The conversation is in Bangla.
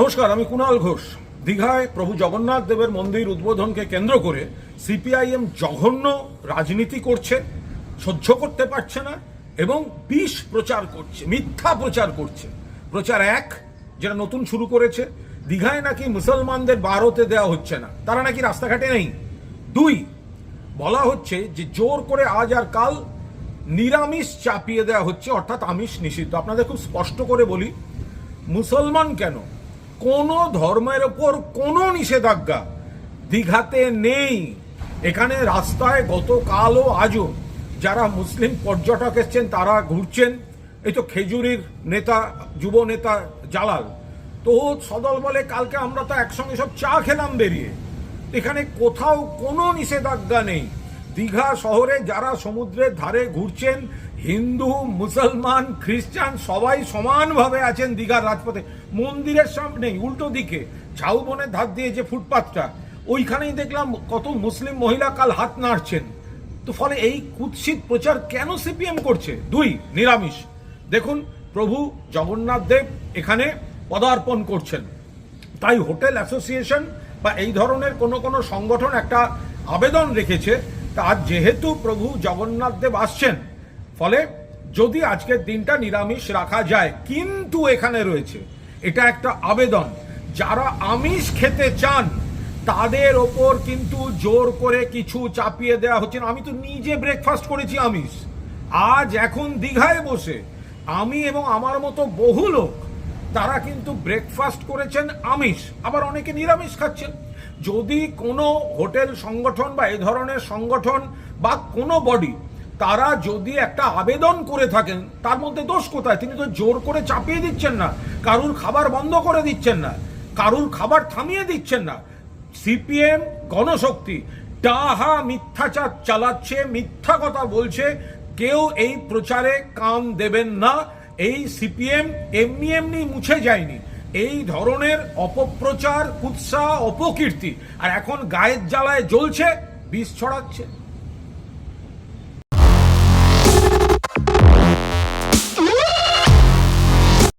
নমস্কার, আমি কুণাল ঘোষ। দীঘায় প্রভু জগন্নাথ দেবের মন্দির উদ্বোধনকে কেন্দ্র করে সিপিআইএম জঘন্য রাজনীতি করছে, সহ্য করতে পারছে না এবং বিষ প্রচার করছে, মিথ্যা প্রচার করছে। প্রচার এক, যেটা নতুন শুরু করেছে। দীঘায় নাকি মুসলমানদের বারোতে দেওয়া হচ্ছে না, তারা নাকি রাস্তাঘাটে নেই। দুই, বলা হচ্ছে যে জোর করে আজ আর কাল নিরামিষ চাপিয়ে দেওয়া হচ্ছে, অর্থাৎ আমিষ নিষিদ্ধ। আপনাদের খুব স্পষ্ট করে বলি, মুসলমান কেন কোন ধর্মের ওপর কোনো নিষেধাজ্ঞা দীঘাতে নেই। এখানে রাস্তায় গতকালও আজও যারা মুসলিম পর্যটক এসছেন, তারা ঘুরছেন। এই তো খেজুরির নেতা, যুব নেতা জালাল। তো সদল বলে কালকে আমরা তো একসঙ্গে সব চা খেলাম বেরিয়ে। এখানে কোথাও কোনো নিষেধাজ্ঞা নেই। দীঘা শহরে যারা সমুদ্রের ধারে ঘুরছেন হিন্দু, মুসলমান, খ্রিস্টান সবাই সমানভাবে আছেন দীঘার রাজপথে। মন্দিরের সামনে উল্টো দিকে। ঝাউবনের ধার দিয়ে যে ফুটপাথটা, ওইখানেই দেখলাম কত মুসলিম মহিলা কাল হাত নাড়ছেন। তো ফলে এই কুৎসিত প্রচার কেন সিপিএম করছে? দুই, নিরামিষ। দেখুন, প্রভু জগন্নাথ দেব এখানে পদার্পণ করছেন। তাই হোটেল অ্যাসোসিয়েশন বা এই ধরনের কোনো কোনো সংগঠন একটা আবেদন রেখেছে। তার যেহেতু প্রভু জগন্নাথ দেব আসছেন ফলে যদি আজকের দিনটা নিরামিষ রাখা যায়, কিন্তু এখানে রয়েছে, এটা একটা আবেদন। যারা আমিষ খেতে চান, তাদের ওপর কিন্তু জোর করে কিছু চাপিয়ে দেওয়া হচ্ছে না। আমি তো নিজে ব্রেকফাস্ট করেছি আমিষ। আজ এখন দীঘায় বসে আমি এবং আমার মতো বহু লোক, তারা কিন্তু ব্রেকফাস্ট করেছেন আমিষ, আবার অনেকে নিরামিষ খাচ্ছেন। যদি কোনো হোটেল সংগঠন বা এ ধরনের সংগঠন বা কোনো বডি তারা যদি একটা আবেদন করে থাকেন, তার মধ্যে দোষ কোথায়? তিনি তো জোর করে চাপিয়ে দিচ্ছেন না। কারুর খাবার বন্ধ করে দিচ্ছেন না। কারুর খাবার থামিয়ে দিচ্ছেন না। সিপিএম গণশক্তি ডাহা মিথ্যাচার চালাচ্ছে, মিথ্যা কথা বলছে। কেউ এই প্রচারে কান দেবেন না। এই সিপিএম এমনি এমনি মুছে যায়নি। এই ধরনের অপপ্রচার, কুৎসা, অপকীর্তি, আর এখন গায়ের জ্বালায় জ্বলছে, বিষ ছড়াচ্ছে।